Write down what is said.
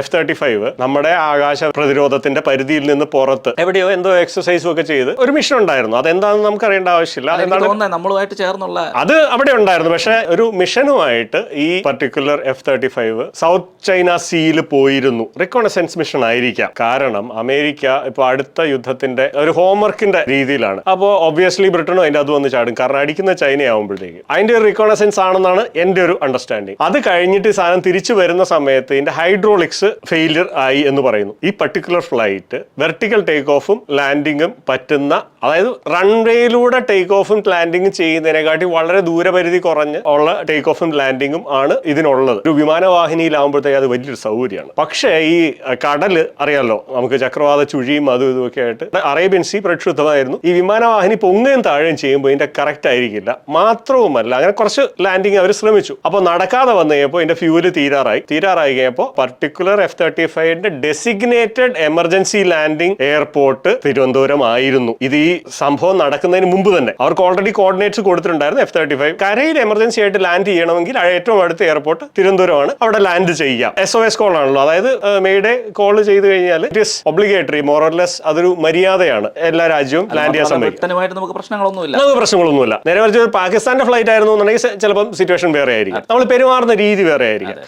F thirty five നമ്മുടെ ആകാശ പ്രതിരോധത്തിന്റെ പരിധിയിൽ നിന്ന് പുറത്ത് എവിടെയോ എന്തോ എക്സസൈസും ഒക്കെ ചെയ്ത് ഒരു മിഷൻ ഉണ്ടായിരുന്നു. അതെന്താണെന്ന് നമുക്ക് അറിയേണ്ട ആവശ്യമില്ല നമ്മളുമായിട്ട് ചേർന്നുള്ള അത് അവിടെ ഉണ്ടായിരുന്നു. പക്ഷെ ഒരു മിഷനുമായിട്ട് ഈ particular F thirty five South China സീയിൽ പോയിരുന്നു. റിക്കോണസെൻസ് മിഷൻ ആയിരിക്കാം. കാരണം അമേരിക്ക ഇപ്പൊ അടുത്ത യുദ്ധത്തിന്റെ ഒരു ഹോംവർക്കിന്റെ രീതിയിലാണ്. അപ്പോൾ ഒബ്വിയസ്ലി ബ്രിട്ടനും അതിന്റെ അത് വന്ന് ചാടും. കാരണം അടിക്കുന്ന ചൈന ആവുമ്പോഴത്തേക്ക് അതിന്റെ ഒരു റിക്കോണസെൻസ് ആണെന്നാണ് എന്റെ ഒരു അണ്ടർസ്റ്റാൻഡിങ് അത് കഴിഞ്ഞിട്ട് സാധനം തിരിച്ചു വരുന്ന സമയത്ത് ഇതിന്റെ ഹൈഡ്രോളിക്സ് ഫെയിലിയർ ആയി എന്ന് പറയുന്നു. ഈ പർട്ടിക്കുലർ ഫ്ലൈറ്റ് വെർട്ടിക്കൽ ടേക്ക് ഓഫും ലാൻഡിങ്ങും പറ്റുന്ന അതായത് റൺവേയിലൂടെ ടേക്ക് ഓഫും ലാൻഡിങ്ങും ചെയ്യുന്നതിനെക്കാട്ടി വളരെ ദൂരപരിധി കുറഞ്ഞ് ഉള്ള ടേക്ക് ഓഫും ലാൻഡിങ്ങും ആണ് ഇതിനുള്ളത്. ഒരു വിമാനവാഹിനിയിലാകുമ്പോഴത്തേക്ക് അത് വലിയൊരു സൗകര്യമാണ്. പക്ഷേ ഈ കടൽ അറിയാലോ നമുക്ക് ചക്രവാത ചുഴിയും അതും ഇതുമൊക്കെ ആയിട്ട് അറേബ്യൻ സീ പ്രക്ഷുബ്ധമായിരുന്നു. ഈ വിമാനവാഹിനി പൊങ്ങുകയും താഴെയും ചെയ്യുമ്പോൾ ഇതിന്റെ കറക്റ്റ് ആയിരിക്കില്ല. മാത്രവുമല്ല അങ്ങനെ കുറച്ച് ലാൻഡിങ് അവർ ശ്രമിച്ചു. അപ്പോൾ നടക്കാതെ വന്നു കഴിഞ്ഞപ്പോൾ ഇതിന്റെ ഫ്യൂൽ തീരാറായി. തീരാറായി കഴിഞ്ഞപ്പോൾ particular F thirty ഫൈവിന്റെ designated emergency landing airport Thiruvananthapuram ആയിരുന്നു. ഇത് ഈ സംഭവം നടക്കുന്നതിന് മുമ്പ് തന്നെ. അവർക്ക് ഓൾറെഡി കോർഡിനേറ്റ്സ് കൊടുത്തിട്ടുണ്ടായിരുന്നു എഫ് തേർട്ടി ഫൈവ് കരയിൽ എമർജൻസി ആയിട്ട് ലാൻഡ് ചെയ്യണമെങ്കിൽ ഏറ്റവും അടുത്ത എയർപോർട്ട് തിരുവനന്തപുരമാണ്. അവിടെ ലാൻഡ് ചെയ്യാം. എസ് ഒ എസ് കോൾ ആണല്ലോ. അതായത് മെയ്ഡേ കോൾ ചെയ്ത് കഴിഞ്ഞാൽ ഇറ്റ് ഇസ് ഒബ്ലിഗേറ്ററി മോറർലെസ് അതൊരു മര്യാദയാണ്. എല്ലാ രാജ്യവും ലാൻഡ് ചെയ്യാൻ സമയത്ത് നമുക്ക് പ്രശ്നങ്ങളൊന്നുമില്ല. നമുക്ക് പ്രശ്നങ്ങളൊന്നുമില്ല. നേരെ മറിച്ച് പാകിസ്ഥാന്റെ ഫ്ലൈറ്റ് ആയിരുന്നു എന്നുണ്ടെങ്കിൽ ചിലപ്പോൾ ചിലപ്പം സിറ്റുവേഷൻ വേറെ ആയിരിക്കും. നമ്മൾ പെരുമാറുന്ന രീതി വേറെ ആയിരിക്കും.